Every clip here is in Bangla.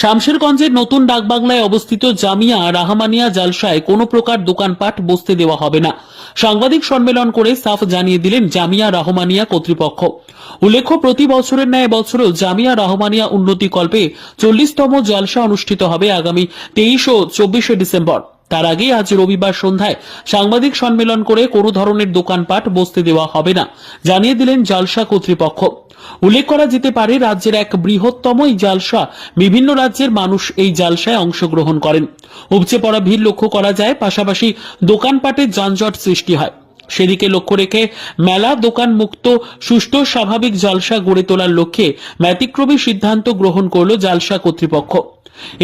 শামশেরগঞ্জের নতুন ডাকবাংলায় অবস্থিত জামিয়া রাহমানিয়া জালসায় কোনো প্রকার দোকানপাট বসতে দেওয়া হবে না। সাংবাদিক সম্মেলন করে সাফ জানিয়ে দিলেন জামিয়া রাহমানিয়া কর্তৃপক্ষ। উল্লেখ্য, প্রতি বছরের ন্যায় বছরেও জামিয়া রাহমানিয়া উন্নতি কল্পে চল্লিশতম জালসা অনুষ্ঠিত হবে আগামী তেইশ ও চব্বিশে ডিসেম্বর। তার আগে আজ রবিবার সন্ধ্যায় সাংবাদিক সম্মেলন করে কোনো ধরনের দোকানপাট বসতে দেওয়া হবে না, জানিয়ে দিলেন জালসা কর্তৃপক্ষ। উল্লেখ করা যেতে পারে, রাজ্যের এক বৃহত্তম এই জালসা, বিভিন্ন রাজ্যের মানুষ এই জালসায় অংশগ্রহণ করেন। উপচে পড়া ভিড় লক্ষ্য করা যায়, পাশাপাশি দোকানপাটের যানজট সৃষ্টি হয়। সেদিকে লক্ষ্য রেখে মেলা দোকান মুক্ত সুষ্ঠু, স্বাভাবিক জলসা গড়ে তোলার লক্ষ্যে ব্যতিক্রমী সিদ্ধান্ত গ্রহণ করল জালসা কর্তৃপক্ষ।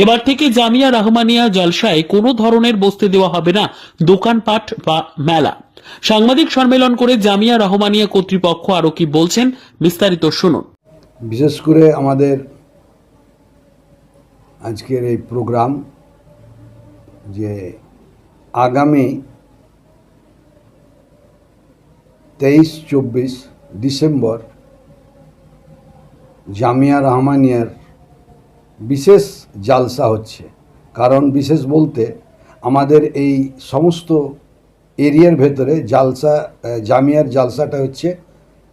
এবার থেকে জামিয়া রহমানিয়া জলসায় কোনো ধরনের বসতে দেওয়া হবে না, দোকানপাট বা মেলা। সাংবাদিক সম্মেলন করে জামিয়া রহমানিয়া কর্তৃপক্ষ আরও কি বলছেন, বিস্তারিত শুনুন। বিশেষ করে আমাদের আজকের এই প্রোগ্রাম যে আগামী তেইশ, চব্বিশ ডিসেম্বর জামিয়া রহমানিয়ার বিশেষ জালসা হচ্ছে। কারণ বিশেষ বলতে আমাদের এই সমস্ত এরিয়ার ভেতরে জালসা জামিয়ার জালসাটা হচ্ছে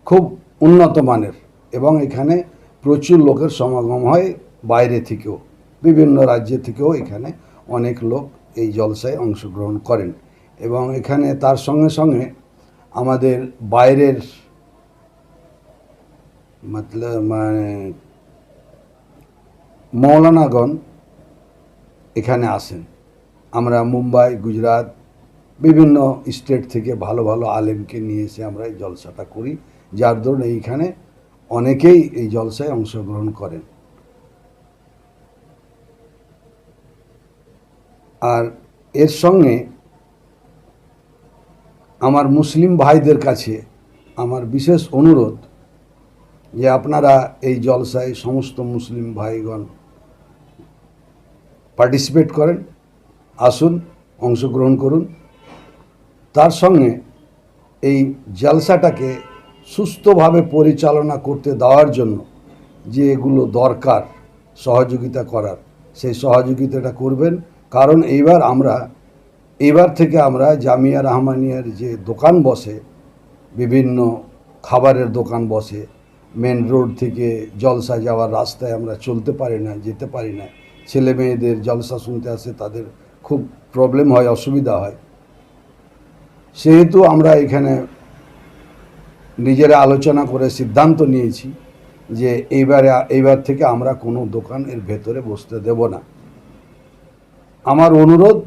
খুব উন্নত মানের এবং এখানে প্রচুর লোকের সমাগম হয় বাইরে থেকেও। বিভিন্ন রাজ্য থেকেও এখানে অনেক লোক এই জলসায় অংশগ্রহণ করেন এবং এখানে তার সঙ্গে সঙ্গে আমাদের বাইরের মতলব মানে মৌলানাগণ এখানে আসেন। আমরা মুম্বাই, গুজরাট, বিভিন্ন স্টেট থেকে ভালো ভালো আলেমকে নিয়ে এসে আমরা এই জলসাটা করি। যার দরুন এইখানে অনেকেই এই জলসায় অংশগ্রহণ করেন। আর এর সঙ্গে আমার মুসলিম ভাইদের কাছে আমার বিশেষ অনুরোধ যে আপনারা এই জলসায় সমস্ত মুসলিম ভাইগণ পার্টিসিপেট করেন, আসুন, অংশগ্রহণ করুন। তার সঙ্গে এই জলসাটাকে সুস্থভাবে পরিচালনা করতে দেওয়ার জন্য যে এগুলো দরকার সহযোগিতা করার, সেই সহযোগিতাটা করবেন। কারণ এইবার আমরা এবার থেকে আমরা জামিয়া রহমানিয়ার যে দোকান বসে, বিভিন্ন খাবারের দোকান বসে মেন রোড থেকে জলসা যাওয়ার রাস্তায় আমরা চলতে পারি না, যেতে পারি না। ছেলে মেয়েদের জলসা শুনতে আসে, তাদের খুব প্রবলেম হয়, অসুবিধা হয়। সেহেতু আমরা এখানে নিজেরা আলোচনা করে সিদ্ধান্ত নিয়েছি যে এইবারে, এইবার থেকে আমরা কোনো দোকান এর ভেতরে বসতে দেব না। আমার অনুরোধ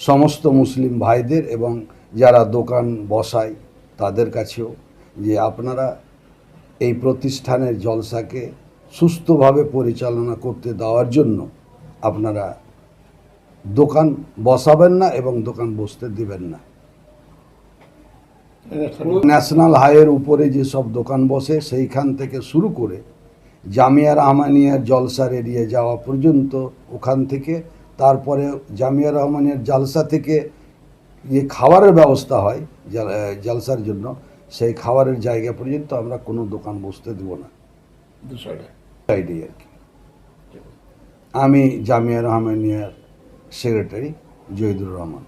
সমস্ত মুসলিম ভাইদের এবং যারা দোকান বসায় তাদের কাছেও যে আপনারা এই প্রতিষ্ঠানের জলসাকে সুস্থভাবে পরিচালনা করতে দেওয়ার জন্য আপনারা দোকান বসাবেন না এবং দোকান বসতে দিবেন না। ন্যাশনাল হাইয়ের উপরে যেসব দোকান বসে সেইখান থেকে শুরু করে জামিয়ার আমানিয়ার জলসার এরিয়া যাওয়া পর্যন্ত ওখান থেকে তারপরে জামিয়া রহমানের জালসা থেকে যে খাবারের ব্যবস্থা হয় জালসার জন্য সেই খাবারের জায়গা পর্যন্ত আমরা কোনো দোকান বসতে দেব না। সাইডে আর কি। আমি জামিয়া রহমানিয়ার সেক্রেটারি জহিদুর রহমান।